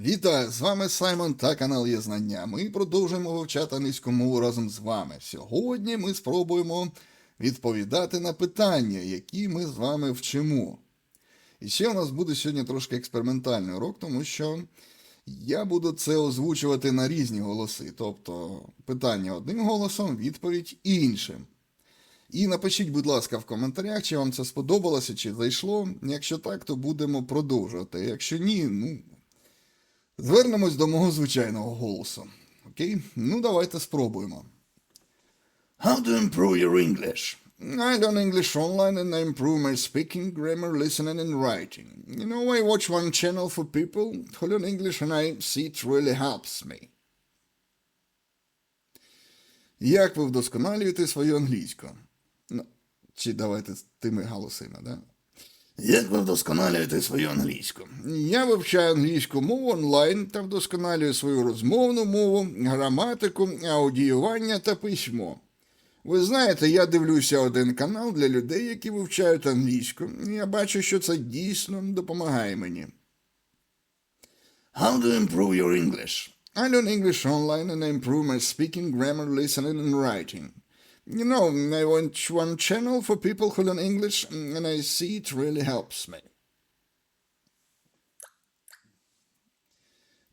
Вітаю! З вами Саймон та канал Є Знання. Ми продовжуємо вивчати англійську мову разом з вами. Сьогодні ми спробуємо відповідати на питання, які ми з вами вчимо. І ще у нас буде сьогодні трошки експериментальний урок, тому що я буду це озвучувати на різні голоси. Тобто питання одним голосом, відповідь іншим. І напишіть, будь ласка, в коментарях, чи вам це сподобалося, чи зайшло. Якщо так, то будемо продовжувати. Якщо ні, ну. Звернемось до мого звичайного голосу. Окей? Ну, давайте спробуємо. How to improve your English? I learn English online and I improve my speaking, grammar, listening and writing. You know, I watch one channel for people who learn English and I see it really helps me. Як ви вдосконалюєте свою англійську? Чи давайте з тими голосами, да? Як ви вдосконалюєте свою англійську? Я вивчаю англійську мову онлайн та вдосконалюю свою розмовну мову, граматику, аудіювання та письмо. Ви знаєте, я дивлюся один канал для людей, які вивчають англійську, і я бачу, що це дійсно допомагає мені. How to improve your English? I learn English online and I improve my speaking, grammar, listening and writing. You know, I watch one channel for people who learn English and I see it really helps me.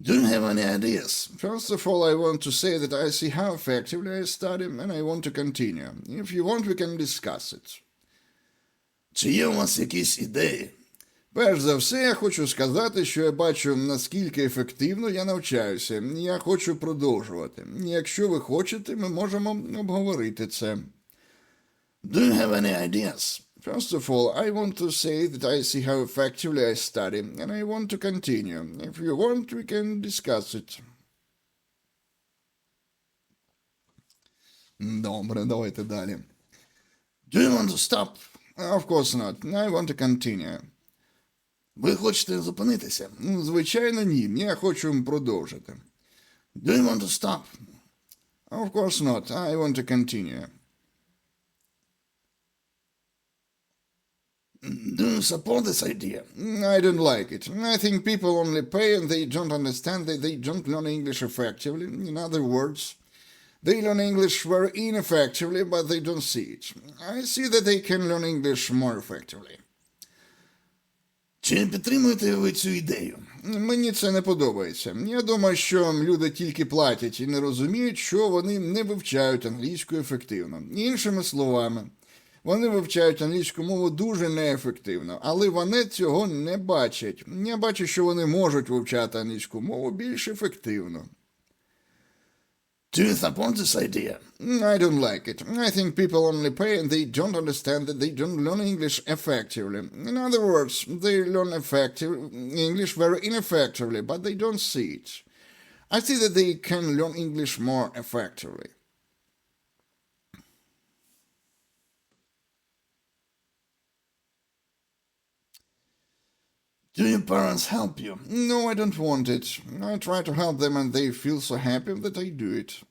Do you have any ideas? First of all, I want to say that I see how effectively I study and I want to continue. If you want, we can discuss it. Чи є у вас якісь ідеї? Перш за все, я хочу сказати, що я бачу, наскільки ефективно я навчаюся. Я хочу продовжувати. Якщо ви хочете, ми можемо обговорити це. Do you have any ideas? First of all, I want to say that I see how effectively I study, and I want to continue. If you want, we can discuss it. Добре, давайте далі. Do you want to stop? Of course not. I want to continue. Ви хочете зупинитися? Ну, Звичайно, ні. Я хочу продовжити. Do you want to stop? Of course not. I want to continue. Do you support this idea? I don't like it. I think people only pay and they don't understand that they don't learn English effectively. In other words, they learn English very ineffectively, but they don't see it. I see that they can learn English more effectively. Чи підтримуєте ви цю ідею? Мені це не подобається. Я думаю, що люди тільки платять і не розуміють, що вони не вивчають англійську ефективно. Іншими словами, вони вивчають англійську мову дуже неефективно, але вони цього не бачать. Я бачу, що вони можуть вивчати англійську мову більш ефективно. Do you support this idea? Mm, I don't like it. I think people only pay and they don't understand that they don't learn English effectively. In other words, they learn effective English very ineffectively, but they don't see it. I see that they can learn English more effectively. Do your parents help you? No, I don't want it. I try to help them and they feel so happy that I do it.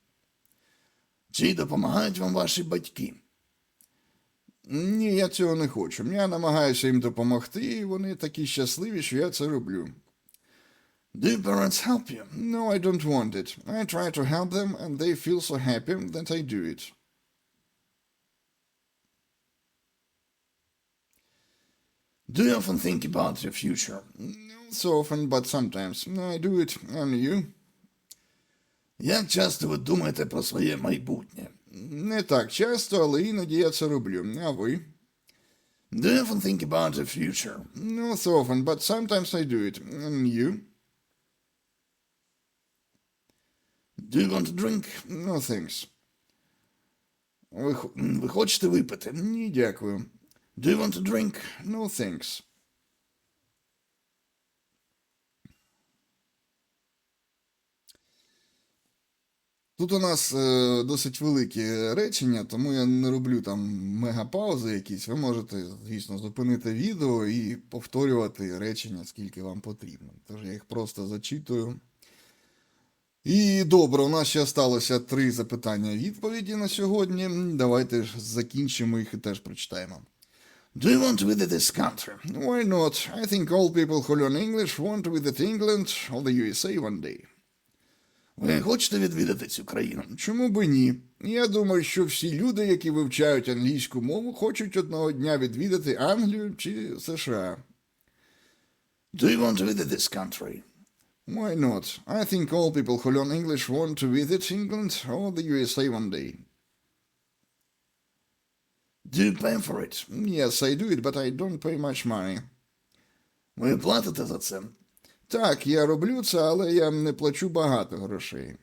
Чи допомагають вам ваші батьки? Ні, я цього не хочу. Я намагаюся їм допомогти, і вони такі щасливі, що я це роблю. Do your parents help you? No, I don't want it. I try to help them and they feel so happy that I do it. Do you often think about your future? Not so often, but sometimes. I do it. And you? Як часто ви думаєте про своє майбутнє? Не так часто, але іноді я це роблю. А ви? Do you often think about the future? Not so often, but sometimes I do it. And you? Do you want to drink? No, thanks. Ви, х- ви хочете випити? Ні, дякую. Do you want to drink? No, thanks. Тут у нас е, досить великі речення, тому я не роблю там мегапаузи якісь. Ви можете, звісно, зупинити відео і повторювати речення, скільки вам потрібно. Тож я їх просто зачитую. І добре, у нас ще залишилося три запитання відповіді на сьогодні. Давайте ж закінчимо їх і теж прочитаємо. Do you want to visit this country? Why not? I think all people who learn English want to visit England or the USA one day. Ви хочете відвідати цю країну? Чому би ні? Я думаю, що всі люди, які вивчають англійську мову, хочуть одного дня відвідати Англію чи США. Do you want to visit this country? Why not? I think all people who learn English want to visit England or the USA one day. Do you pay for it? Yes, I do it, but I don't pay much money. Ви платите за це? Так, я роблю це, але я не плачу багато грошей.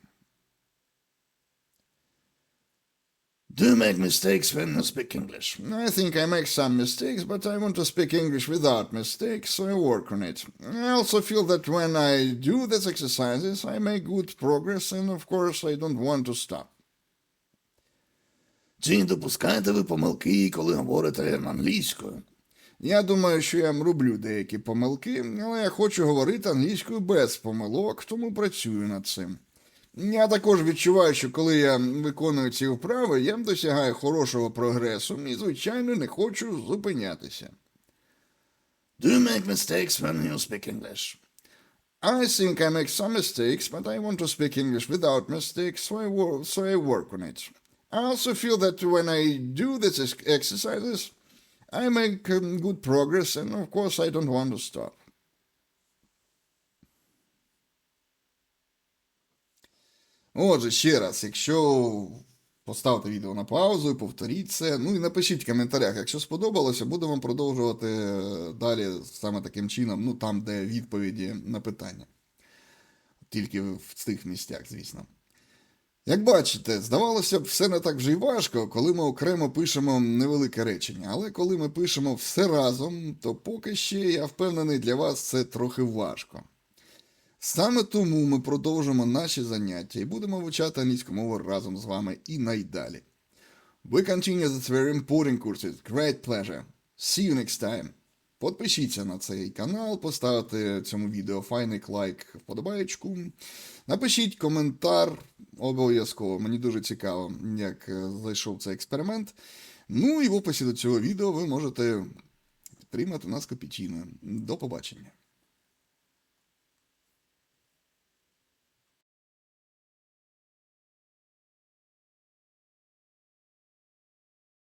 Do you make mistakes when you speak English? I think I make some mistakes, but I want to speak English without mistakes, so I work on it. I also feel that when I do these exercises, I make good progress, and of course, I don't want to stop. Чи не допускаєте ви помилки, коли говорите англійською? Я думаю, що я роблю деякі помилки, але я хочу говорити англійською без помилок, тому працюю над цим. Я також відчуваю, що коли я виконую ці вправи, я досягаю хорошого прогресу і, звичайно, не хочу зупинятися. Do you make mistakes when you speak English? I think I make some mistakes, but I want to speak English without mistakes, so I, so I work on it. I also feel that when I do these exercises, I make um, good progress, and of course, I don't want to stop. Отже, ще раз, якщо поставте відео на паузу повторіть це, ну і напишіть в коментарях, якщо сподобалося, будемо продовжувати е, далі саме таким чином, ну там, де відповіді на питання. Тільки в цих місцях, звісно. Як бачите, здавалося б, все не так вже й важко, коли ми окремо пишемо невелике речення. Але коли ми пишемо все разом, то поки ще я впевнений для вас це трохи важко. Саме тому ми продовжимо наші заняття і будемо вивчати англійську мову разом з вами і найдалі. We continue this very important course. Great pleasure. See you next time. Підпишіться на цей канал, поставте цьому відео файник, лайк, вподобаєчку. Напишіть коментар обов'язково. Мені дуже цікаво, як е, зайшов цей експеримент. Ну і в описі до цього відео ви можете підтримати нас капітіно. До побачення.